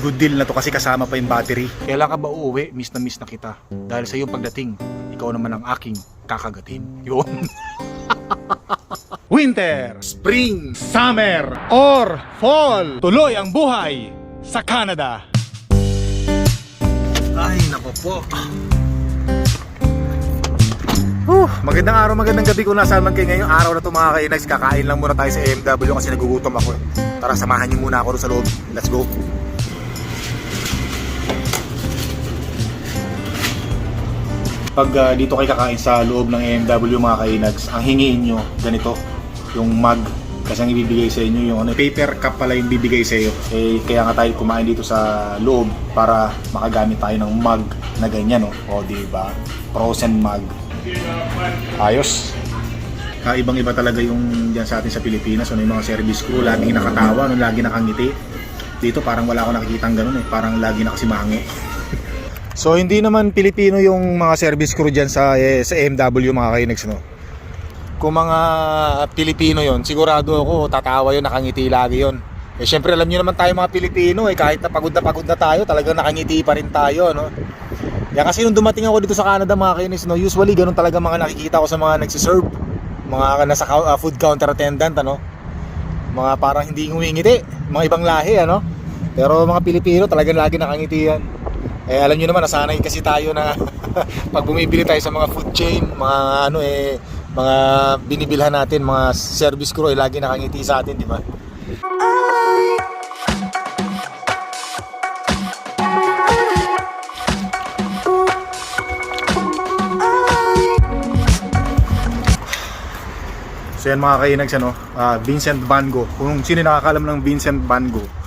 Good deal na to kasi kasama pa yung battery. Kailan ka ba uuwi? Miss na miss na kita. Dahil sa iyong pagdating, ikaw naman ang aking kakagatin. Yun. Winter, Spring, Summer, or Fall. Tuloy ang buhay sa Canada. Ay, nako po. Uh, magandang araw, magandang gabi kung nasaan man kayo ngayong araw na ito mga kainags. Kakain lang muna tayo sa AMW kasi nagugutom ako. eh. Tara, samahan niyo muna ako sa loob. Let's go. Pag ah, dito kayo kakain sa loob ng AMW mga kainags, ang hingiin nyo, ganito, yung mug. Kasi ang ibibigay sa inyo yung ano, paper cup pala yung bibigay sa iyo. Eh, kaya nga tayo kumain dito sa loob para makagamit tayo ng mug na ganyan, no? O, di ba? Frozen mug. Ayos. Ah, ibang-iba talaga yung diyan sa atin sa Pilipinas. Ano yung mga service crew, laging nakatawa, no, lagi nakangiti. Dito parang wala akong nakikita ganun eh. Parang lagi nakasimangi. So hindi naman Pilipino yung mga service crew diyan sa eh, sa MW mga kainex no. Kung mga Pilipino yon, sigurado ako tatawa yun, nakangiti lagi yon. Eh syempre alam niyo naman tayo mga Pilipino eh kahit na pagod na pagod na tayo, talagang nakangiti pa rin tayo no. Yan kasi nung dumating ako dito sa Canada mga kainis, no, usually ganun talaga mga nakikita ko sa mga nagsiserve. Mga nasa uh, food counter attendant, ano. Mga parang hindi ngumingiti, mga ibang lahi, ano. Pero mga Pilipino talagang lagi nakangiti yan. Eh alam niyo naman, nasanay kasi tayo na pag bumibili tayo sa mga food chain, mga ano eh, mga binibilhan natin, mga service crew, eh, lagi nakangiti sa atin, di ba? So yan mga kainags ano, ah, Vincent Van Gogh. Kung sino nakakalam ng Vincent Van Gogh,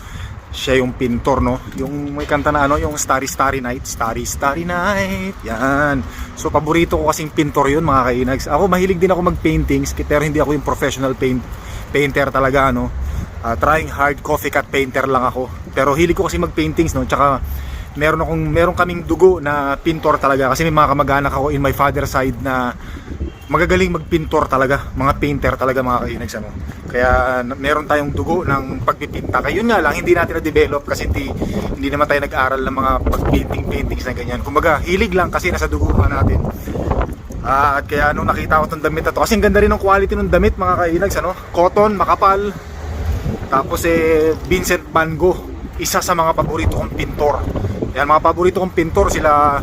siya yung pintor no. Yung may kanta na ano, yung Starry Starry Night, Starry Starry Night. Yan. So paborito ko kasing pintor yun mga kainags. Ako mahilig din ako mag-paintings pero hindi ako yung professional paint painter talaga ano. Ah, trying hard coffee cut painter lang ako. Pero hilig ko kasi mag-paintings no, tsaka meron akong meron kaming dugo na pintor talaga kasi may mga kamag-anak ako in my father side na magagaling magpintor talaga, mga painter talaga mga kainags ano. Kaya uh, meron tayong dugo ng pagpipinta. Kaya yun nga lang, hindi natin na-develop kasi hindi, hindi naman tayo nag-aral ng mga pag-painting paintings na ganyan. Kumbaga, hilig lang kasi nasa dugo pa natin. Ah, at kaya nung nakita ko tong damit na to, kasi ang ganda rin ng quality ng damit mga kainags ano. Cotton, makapal. Tapos eh, Vincent Van Gogh, isa sa mga paborito kong pintor. Yan, mga paborito kong pintor sila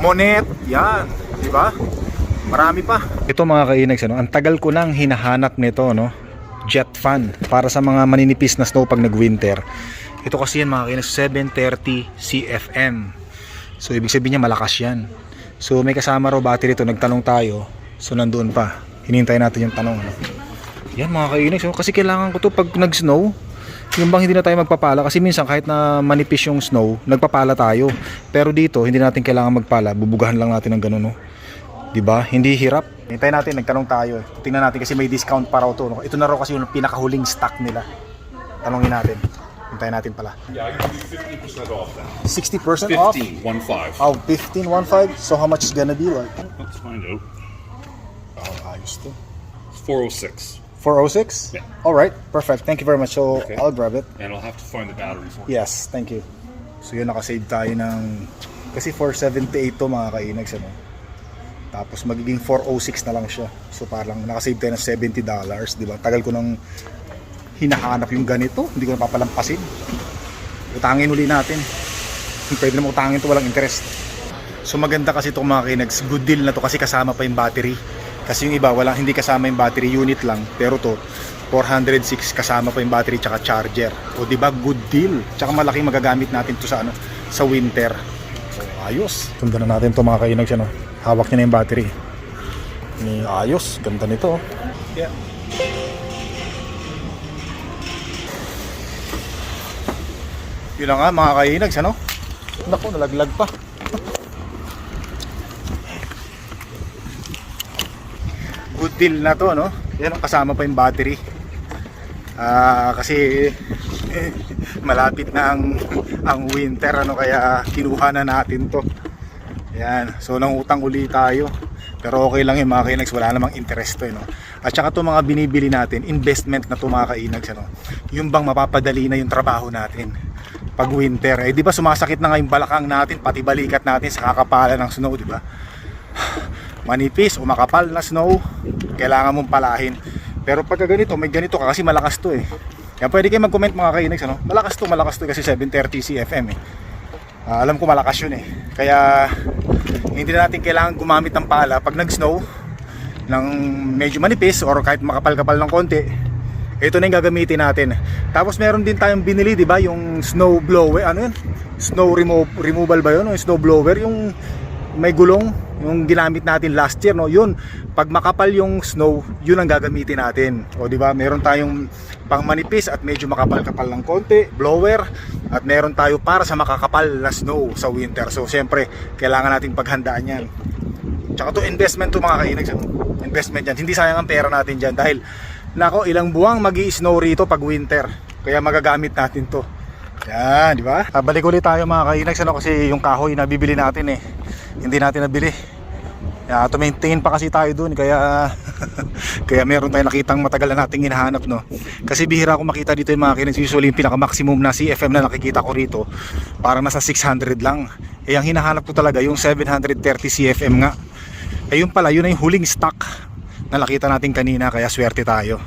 Monet, yan, di ba? Marami pa. Ito mga kainags, ano, ang tagal ko nang hinahanap nito, no? Jet fan para sa mga maninipis na snow pag nag-winter. Ito kasi yan mga kainags, 730 CFM. So ibig sabihin niya malakas yan. So may kasama raw battery to, nagtanong tayo. So nandoon pa. Hinintay natin yung tanong. Ano? Yan mga kainags, no? kasi kailangan ko to pag nag-snow. Yung bang hindi na tayo magpapala kasi minsan kahit na manipis yung snow, nagpapala tayo. Pero dito, hindi natin kailangan magpala, bubugahan lang natin ng ganun, no? 'Di ba? Hindi hirap. Hintayin natin, nagtanong tayo. Tingnan natin kasi may discount pa raw to. No? Ito na raw kasi yung pinakahuling stock nila. Tanongin natin. Hintayin natin pala. Yeah, I can do 50% off that. 60% off? 15, one five. Oh, 15, 15? So how much is gonna be like? Let's find out. Oh, ayos to. It's 406. 406? Yeah. Alright, perfect. Thank you very much. So, Okay. I'll grab it. And I'll have to find the battery for you. Yes, thank you. So yun, nakasave tayo ng... Kasi 478 to mga kainags, ano? Tapos magiging 406 na lang siya. So parang nakasave tayo ng 70 dollars, di ba? Tagal ko nang hinahanap yung ganito. Hindi ko napapalampasin. Utangin uli natin. Pwede naman utangin to walang interest. So maganda kasi itong mga kainags. Good deal na to kasi kasama pa yung battery. Kasi yung iba, walang, hindi kasama yung battery unit lang. Pero to, 406 kasama pa yung battery tsaka charger. O di ba good deal. Tsaka malaking magagamit natin to sa ano, sa winter. Ayos. Sundan na natin to mga kainags ano. Hawak niya na yung battery. Ni ayos, ganda nito. oh. Yeah. Yun nga mga kainags ano. Naku, nalaglag pa. Good deal na to no. Yan kasama pa yung battery. Ah, kasi malapit na ang ang winter ano kaya kinuha na natin to. Yan. So nang utang uli tayo. Pero okay lang yung mga kainags, wala namang interest to eh, no? At saka to mga binibili natin, investment na to mga kainags, ano? Yung bang mapapadali na yung trabaho natin. pag winter. Eh di ba sumasakit na nga yung balakang natin, pati balikat natin sa kakapalan ng snow, di ba? Manipis o makapal na snow, kailangan mong palahin. Pero pagka ganito, may ganito ka kasi malakas to eh. Kaya pwede kayo mag-comment mga kainags, ano? Malakas to, malakas to kasi 730 CFM eh. Ah, alam ko malakas yun eh. Kaya hindi na natin kailangan gumamit ng pala pag nag-snow ng medyo manipis or kahit makapal-kapal ng konti. Ito na yung gagamitin natin. Tapos meron din tayong binili, 'di ba, yung snow blower, ano 'yun? Snow remo- removal ba 'yun? O snow blower, yung may gulong, yung ginamit natin last year, no? 'Yun. Pag makapal yung snow, 'yun ang gagamitin natin. O 'di ba? Meron tayong pang manipis at medyo makapal-kapal ng konti, blower, at meron tayo para sa makakapal na snow sa winter. So, siyempre, kailangan nating paghandaan 'yan. Tsaka to investment to mga kainags. ano? Investment yan. Hindi sayang ang pera natin dyan dahil nako ilang buwang mag snow rito pag winter. Kaya magagamit natin to. Yan, di ba? Ah, Balik ulit tayo mga kainags ano kasi yung kahoy na bibili natin eh. Hindi natin nabili. Yeah, tumaintain pa kasi tayo dun kaya kaya meron tayong nakitang matagal na nating hinahanap no. Kasi bihira ako makita dito yung mga kinags usually yung pinaka maximum na CFM na nakikita ko rito parang nasa 600 lang. Eh ang hinahanap ko talaga yung 730 CFM nga. Ayun pala, yun na yung huling stock na nakita natin kanina kaya swerte tayo.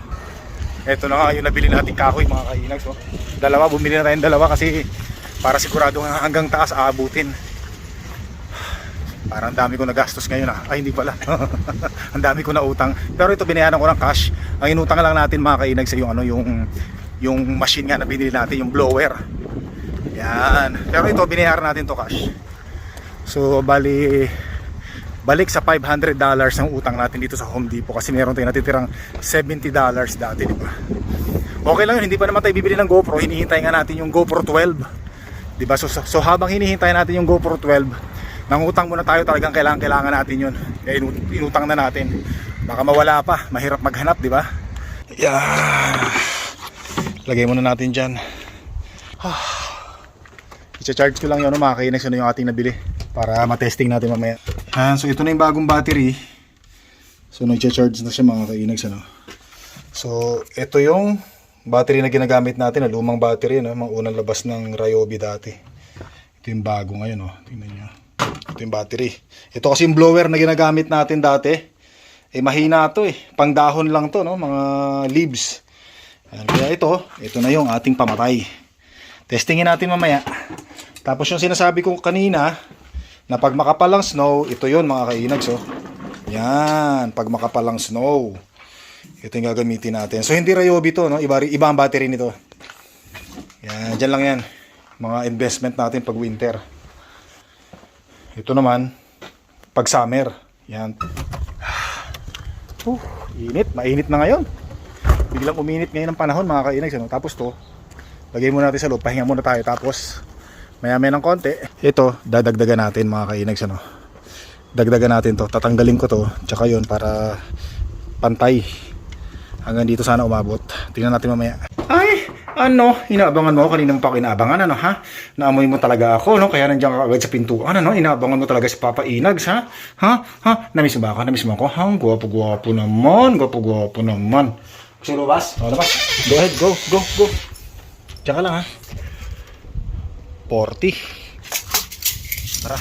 Ito na nga yung nabili natin kahoy mga kainags. Oh. Dalawa, bumili na tayong dalawa kasi para sigurado hanggang taas aabutin. Parang ang dami ko nagastos ngayon ah. Ay hindi pala. ang dami ko na utang. Pero ito binayaran ko ng cash. Ang inutang lang natin mga kainag sa yung ano yung yung machine nga na binili natin, yung blower. Yan. Pero ito binayaran natin to cash. So bali balik sa 500 dollars ang utang natin dito sa Home Depot kasi meron tayong natitirang 70 dollars dati, di ba? Okay lang yun, hindi pa naman tayo bibili ng GoPro, hinihintay nga natin yung GoPro 12. Di ba? So, so habang hinihintay natin yung GoPro 12, nangutang muna tayo talagang kailangan kailangan natin yun. Kaya inu- inutang na natin. Baka mawala pa, mahirap maghanap, di ba? Yeah. Lagay muna natin dyan. I-charge ko lang yun mga kainex ano yung ating nabili para matesting natin mamaya. Ayan, so ito na yung bagong battery. So nag-charge na siya mga kainex ano. So ito yung battery na ginagamit natin, na lumang battery, no? mga unang labas ng Ryobi dati. Ito yung bago ngayon, oh. tingnan nyo. Ito yung battery. Ito kasi yung blower na ginagamit natin dati. Eh mahina to eh, pang dahon lang to, no? mga leaves. Ayan, kaya ito, ito na yung ating pamatay. Testingin natin mamaya. Tapos yung sinasabi ko kanina, na pag makapalang snow, ito yon mga kainags. Oh. Yan, pag makapalang snow. Ito yung gagamitin natin. So hindi Ryobi to, no? Iba, iba ang battery nito. Yan, dyan lang yan. Mga investment natin pag winter. Ito naman, pag summer. Yan. Uh, init, mainit na ngayon. Biglang uminit ngayon ang panahon mga kainags. Ano? Tapos to, lagay muna natin sa loob, pahinga muna tayo. Tapos, maya maya ng konti, ito, dadagdagan natin mga kainags. Ano? Dagdagan natin to, tatanggalin ko to, tsaka yun para pantay. Hanggang dito sana umabot. Tingnan natin mamaya. Ay, ano, inaabangan mo ako kanina mo pa ako inaabangan, ano ha? Naamoy mo talaga ako, no? Kaya nandiyan ka agad sa pintuan, ano? Inaabangan mo talaga si Papa Inags, ha? Ha? Ha? Namiss mo ba ako? Namiss mo ako? Ha? Gwapo-gwapo naman. Gwapo-gwapo naman. Gusto lumabas? O, labas. Go ahead, go, go, go. Diyan ka lang, ha? 40. Tara.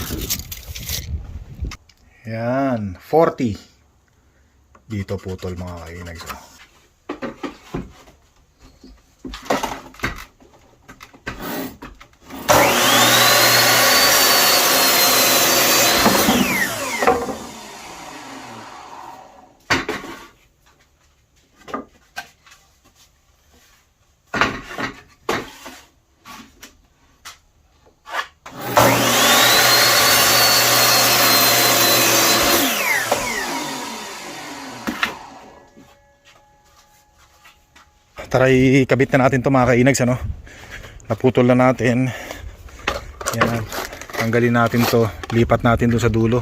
Yan, 40. Dito putol mga kainags. oh. Tara ikabit na natin to mga kainags ano. Naputol na natin. Yan. Tanggalin natin to. Lipat natin doon sa dulo.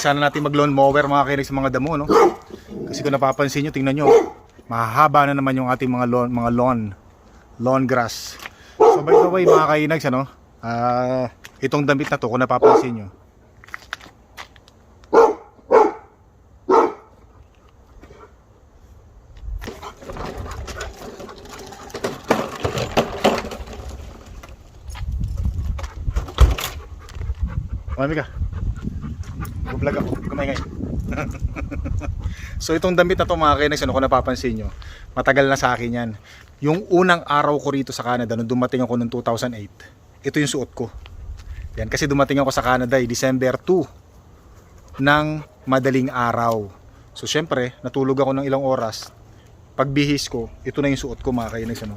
Umpisa na natin mag lawn mower mga kainig sa mga damo, no? Kasi kung napapansin nyo, tingnan nyo, mahahaba na naman yung ating mga lawn, mga lawn, lawn grass. So by the way mga kainags, ano, ah, itong damit na to, kung napapansin nyo, Mami ka. Vlog ako. Kumay so itong damit na to mga kainex, ano kung napapansin nyo, matagal na sa akin yan. Yung unang araw ko rito sa Canada, nung dumating ako noong 2008, ito yung suot ko. Yan, kasi dumating ako sa Canada eh, December 2 ng madaling araw. So syempre, natulog ako ng ilang oras. Pagbihis ko, ito na yung suot ko mga kainex. Ano.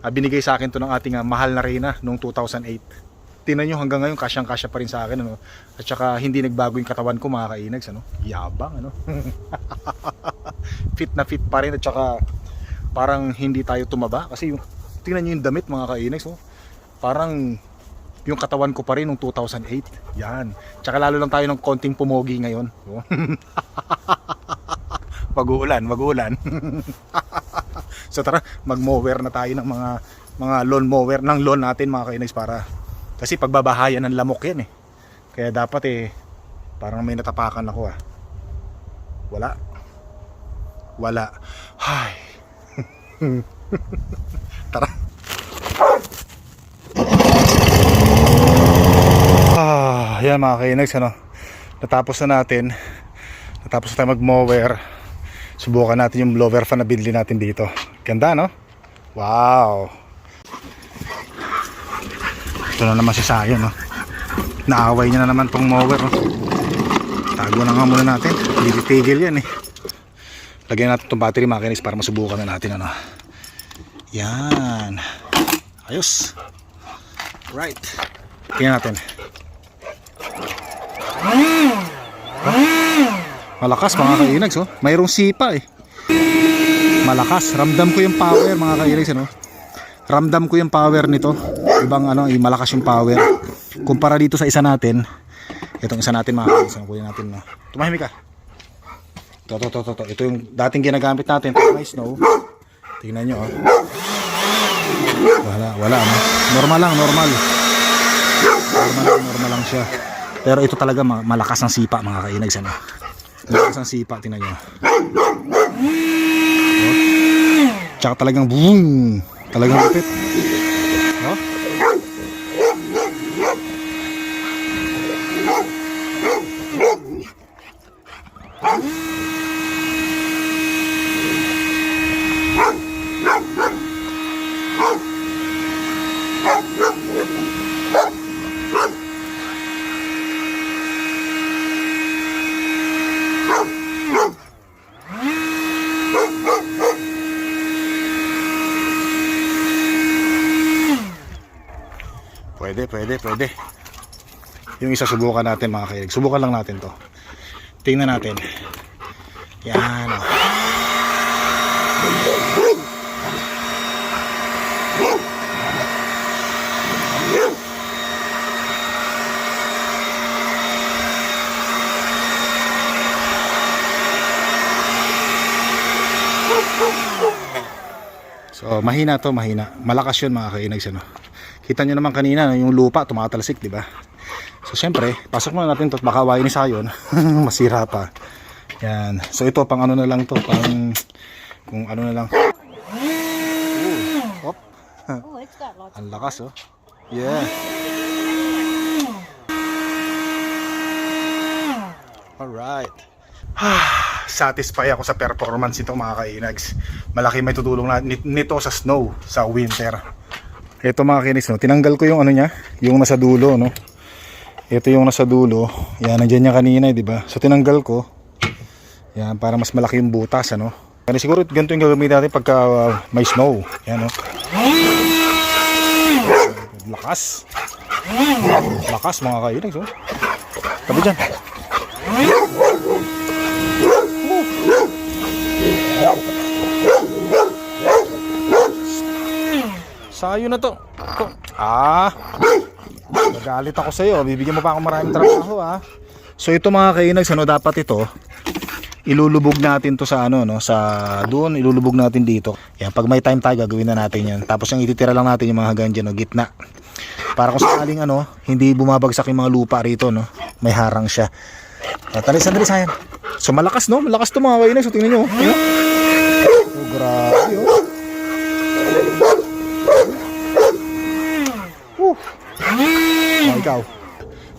Ah, binigay sa akin to ng ating ah, mahal na reyna noong 2008 tinan nyo hanggang ngayon kasyang kasya pa rin sa akin ano. At saka hindi nagbago yung katawan ko mga kainags ano. Yabang ano. Fit na fit pa rin at saka parang hindi tayo tumaba. Kasi yung tingnan nyo yung damit mga kainags oh. parang yung katawan ko pa rin nung 2008 yan. Tsaka lalo lang tayo ng konting pumogi ngayon. Oh. mag-uulan mag-uulan. So tara mag-mower na tayo ng mga mga lawn mower ng lawn natin mga kainags para kasi pagbabahayan ng lamok yan eh. Kaya dapat eh, parang may natapakan ako ah. Wala. Wala. Hay. Tara. Ah, yan mga kainags ano. Natapos na natin. Natapos na tayo mag-mower. Subukan natin yung blower fan na binili natin dito. Ganda no? Wow. Ito na naman si Sayo, no? Naaway niya na naman tong mower, no? Tago na nga muna natin. Hindi titigil yan, eh. Lagyan natin tong battery makinis para masubukan na natin, ano? Yan. Ayos. Right. Tingnan natin. Malakas mga kainags, oh. Mayroong sipa, eh. Malakas. Ramdam ko yung power, mga kainags, ano? Ramdam ko yung power nito ibang ano, yung malakas yung power. Kumpara dito sa isa natin, itong isa natin mga kaibigan, natin no. Tumahimik ka. To, to, to, to, to. Ito yung dating ginagamit natin, pag may snow. Tingnan nyo, oh. Wala, wala, no? Normal lang, normal. Normal lang, normal lang siya. Pero ito talaga ma- malakas ang sipa, mga kainag sana. Malakas ang sipa, tingnan nyo. Oh. Tsaka talagang boom! Talagang lupit. Oh. Pwede, pwede, pwede. Yung isa subukan natin mga kailig. Subukan lang natin to. Tingnan natin. Yan. Oh. So, mahina to, mahina. Malakas yun mga kainags, ano. Kita nyo naman kanina, yung lupa tumatalsik, di ba? So, syempre, pasok muna natin to at baka ni sayon. Masira pa. Yan. So, ito, pang ano na lang to, pang, kung ano na lang. Ooh. Op. Oh, it's got lots. Ang lakas, oh. Yeah. Alright. Satisfy ako sa performance ito mga kainags. Malaki may tutulong na nit- nito sa snow sa winter. Ito mga kainis, no? tinanggal ko yung ano niya, yung nasa dulo, no. Ito yung nasa dulo. Yan, nandiyan niya kanina, eh, di ba? So tinanggal ko. Yan, para mas malaki yung butas, ano. Kasi siguro ganito yung gagamitin natin pagka uh, may snow. Yan, no. Lakas. Lakas mga kainis, oh. Tabi dyan. Sayo na to. Ah. Nagalit ako sa iyo. Bibigyan mo pa ako maraming trabaho ah. So ito mga kainags, ano dapat ito? Ilulubog natin to sa ano no, sa doon ilulubog natin dito. Yan, pag may time tayo gagawin na natin 'yan. Tapos yung ititira lang natin yung mga hanggang dyan, no, gitna. Para kung sakaling ano, hindi bumabagsak yung mga lupa rito no. May harang siya. At talis sandali sayang. So malakas no, malakas to mga kainags. So tingnan niyo, oh. Oh, grabe oh. Whew. Oh, ikaw.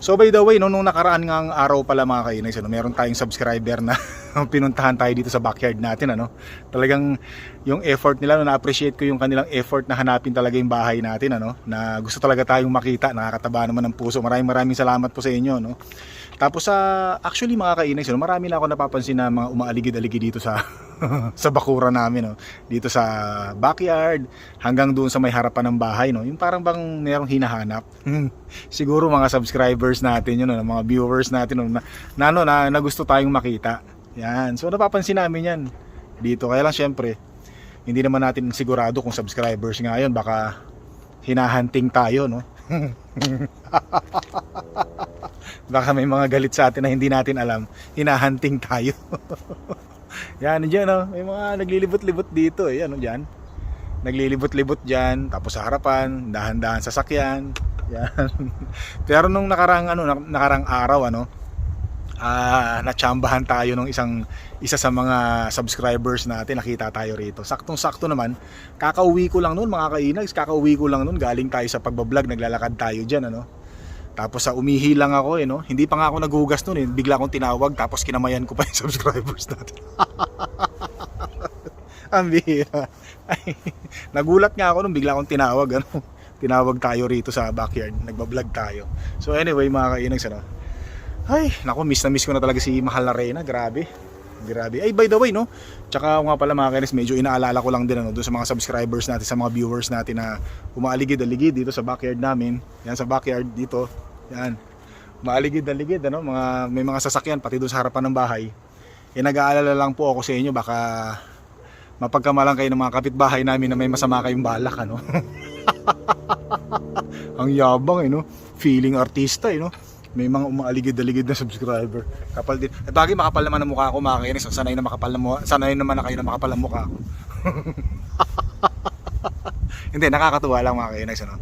So by the way, no, nung nakaraan ngang araw pala mga kainags, ano, meron tayong subscriber na pinuntahan tayo dito sa backyard natin. Ano? Talagang yung effort nila, no, na-appreciate ko yung kanilang effort na hanapin talaga yung bahay natin. Ano? Na gusto talaga tayong makita, nakakataba naman ng puso. Maraming maraming salamat po sa inyo. No? Tapos sa actually mga kainags, no, marami na ako napapansin na mga umaaligid-aligid dito sa sa bakura namin no. Dito sa backyard hanggang doon sa may harapan ng bahay no. Yung parang bang merong hinahanap. Siguro mga subscribers natin yun no, mga viewers natin no, na, na, ano, na, na gusto tayong makita. Yan. So napapansin namin yan dito. Kaya lang syempre hindi naman natin sigurado kung subscribers nga yun baka hinahunting tayo no. baka may mga galit sa atin na hindi natin alam. Hinahunting tayo. Yan dyan oh. may mga naglilibot-libot dito eh. Ano dyan? Naglilibot-libot dyan tapos sa harapan dahan-dahan sasakyan yan. Pero nung nakarang ano nak- nakarang araw ano ah natsambahan tayo ng isang isa sa mga subscribers natin. Nakita tayo rito. Saktong sakto naman kakauwi ko lang noon mga kainags kakauwi ko lang noon galing tayo sa pagbablog naglalakad tayo dyan ano. Tapos sa umihi lang ako eh no. Hindi pa nga ako naghugas noon eh. Bigla akong tinawag tapos kinamayan ko pa yung subscribers natin. Ang bihira. Nagulat nga ako nung bigla akong tinawag ano. Tinawag tayo rito sa backyard nagbablog tayo. So anyway mga kainags ano ay, naku, miss na miss ko na talaga si Mahal na Reyna. Grabe. Grabe. Ay, by the way, no? Tsaka nga pala mga kainis, medyo inaalala ko lang din ano, doon sa mga subscribers natin, sa mga viewers natin na umaaligid-aligid dito sa backyard namin. Yan sa backyard dito. Yan. Umaaligid-aligid, ano? Mga, may mga sasakyan, pati doon sa harapan ng bahay. Eh, nag-aalala lang po ako sa inyo, baka mapagkamalang kayo ng mga kapitbahay namin na may masama kayong balak, ano? Ang yabang, eh, no? Feeling artista, eh, no? May mga umaaligid-aligid na subscriber. Kapal din. At bagay makapal naman ang mukha ko mga kainis. Sanay na makapal na mukha. Sanay naman na kayo na makapal ang mukha ko. Hindi, nakakatuwa lang mga kainis. Ano?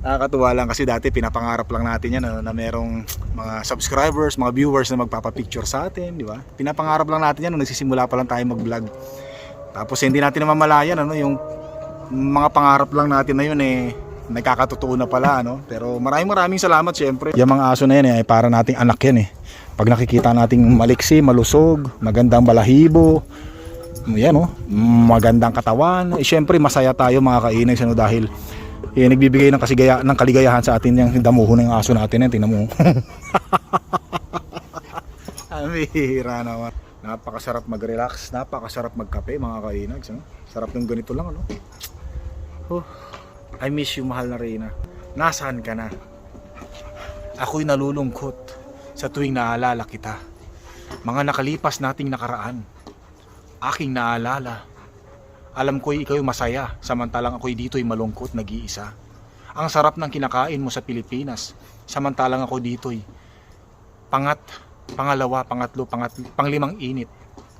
Nakakatuwa lang kasi dati pinapangarap lang natin yan ano, na merong mga subscribers, mga viewers na magpapapicture sa atin, di ba? Pinapangarap lang natin yan nung nagsisimula pa lang tayo mag-vlog. Tapos hindi natin namamalayan ano, yung mga pangarap lang natin na yun eh nagkakatotoo na pala no? Pero maraming maraming salamat syempre. Yung mga aso na yan eh, ay para nating anak yan eh. Pag nakikita nating maliksi malusog magandang balahibo yan oh magandang katawan eh, syempre masaya tayo mga kainags ano dahil eh, nagbibigay ng kasigaya ng kaligayahan sa atin yung damuhon ng aso natin yan tingnan mo. Bihira naman. Napakasarap mag-relax napakasarap magkape mga kainags no? sarap ng ganito lang ano? Oh. I miss you, mahal na Reyna. Nasaan ka na? Ako'y nalulungkot sa tuwing naalala kita. Mga nakalipas nating nakaraan. Aking naalala. Alam ko'y ikaw'y masaya, samantalang ako'y dito'y malungkot nag-iisa. Ang sarap ng kinakain mo sa Pilipinas, samantalang ako dito'y pangat, pangalawa, pangatlo, pangat, panglimang init.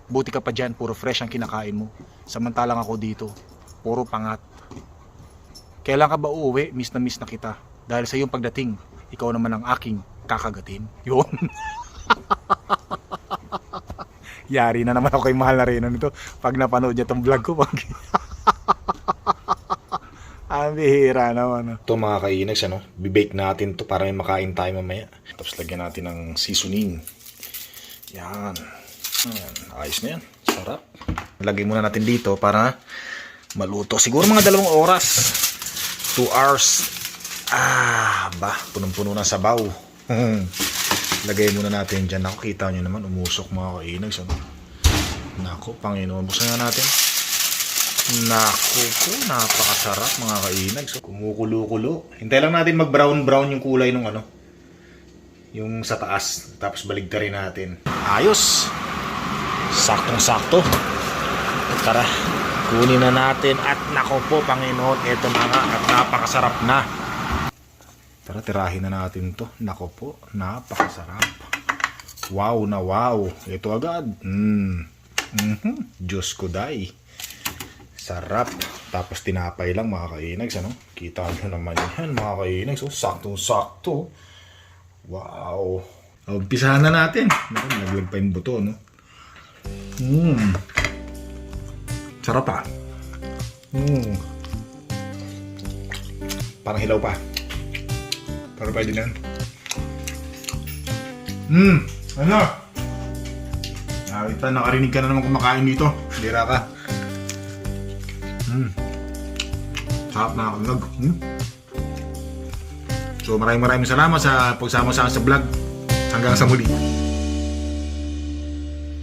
Buti ka pa dyan, puro fresh ang kinakain mo. Samantalang ako dito, puro pangat. Kailan ka ba uuwi? Miss na miss na kita. Dahil sa iyong pagdating, ikaw naman ang aking kakagatin. Yun. Yari na naman ako kay Mahal na Reyna nito. Pag napanood niya tong vlog ko. Pag... ang bihira naman. Ito mga kainags, ano? Bibake natin to para may makain tayo mamaya. Tapos lagyan natin ng seasoning. Yan. Ayan. Ayos na yan. Sarap. Lagay muna natin dito para maluto. Siguro mga dalawang oras. 2 hours. Ah, ba, punong-puno ng sabaw. Lagay muna natin dyan. Ako, kita nyo naman, umusok mga kainags. Ano? Nako, Panginoon. Buksan nga natin. Nako po, napakasarap mga kainags. So, kumukulo-kulo. Hintay lang natin mag-brown-brown yung kulay ng ano. Yung sa taas. Tapos baligtarin natin. Ayos. Saktong-sakto. Tara. Kunin na natin at nako po Panginoon, eto na nga at napakasarap na. Tara, tirahin na natin to. Nako po, napakasarap. Wow na wow. Ito agad. Mm. Mhm. Diyos ko day. Sarap. Tapos tinapay lang mga kainags. Ano? Kita nyo naman yan mga kainags. Oh, saktong-sakto. Wow. Umpisahan na natin. Naku, naglag pa yung buto, no? Mm. Sarap ah. Mm. Parang hilaw pa. Pero pwede na. Hmm, ano? Nakita, nakarinig ka na naman kumakain dito. Dira ka. Hmm. Sarap na kalag. Hmm. So maraming maraming salamat sa pagsama sa sa vlog. Hanggang sa muli.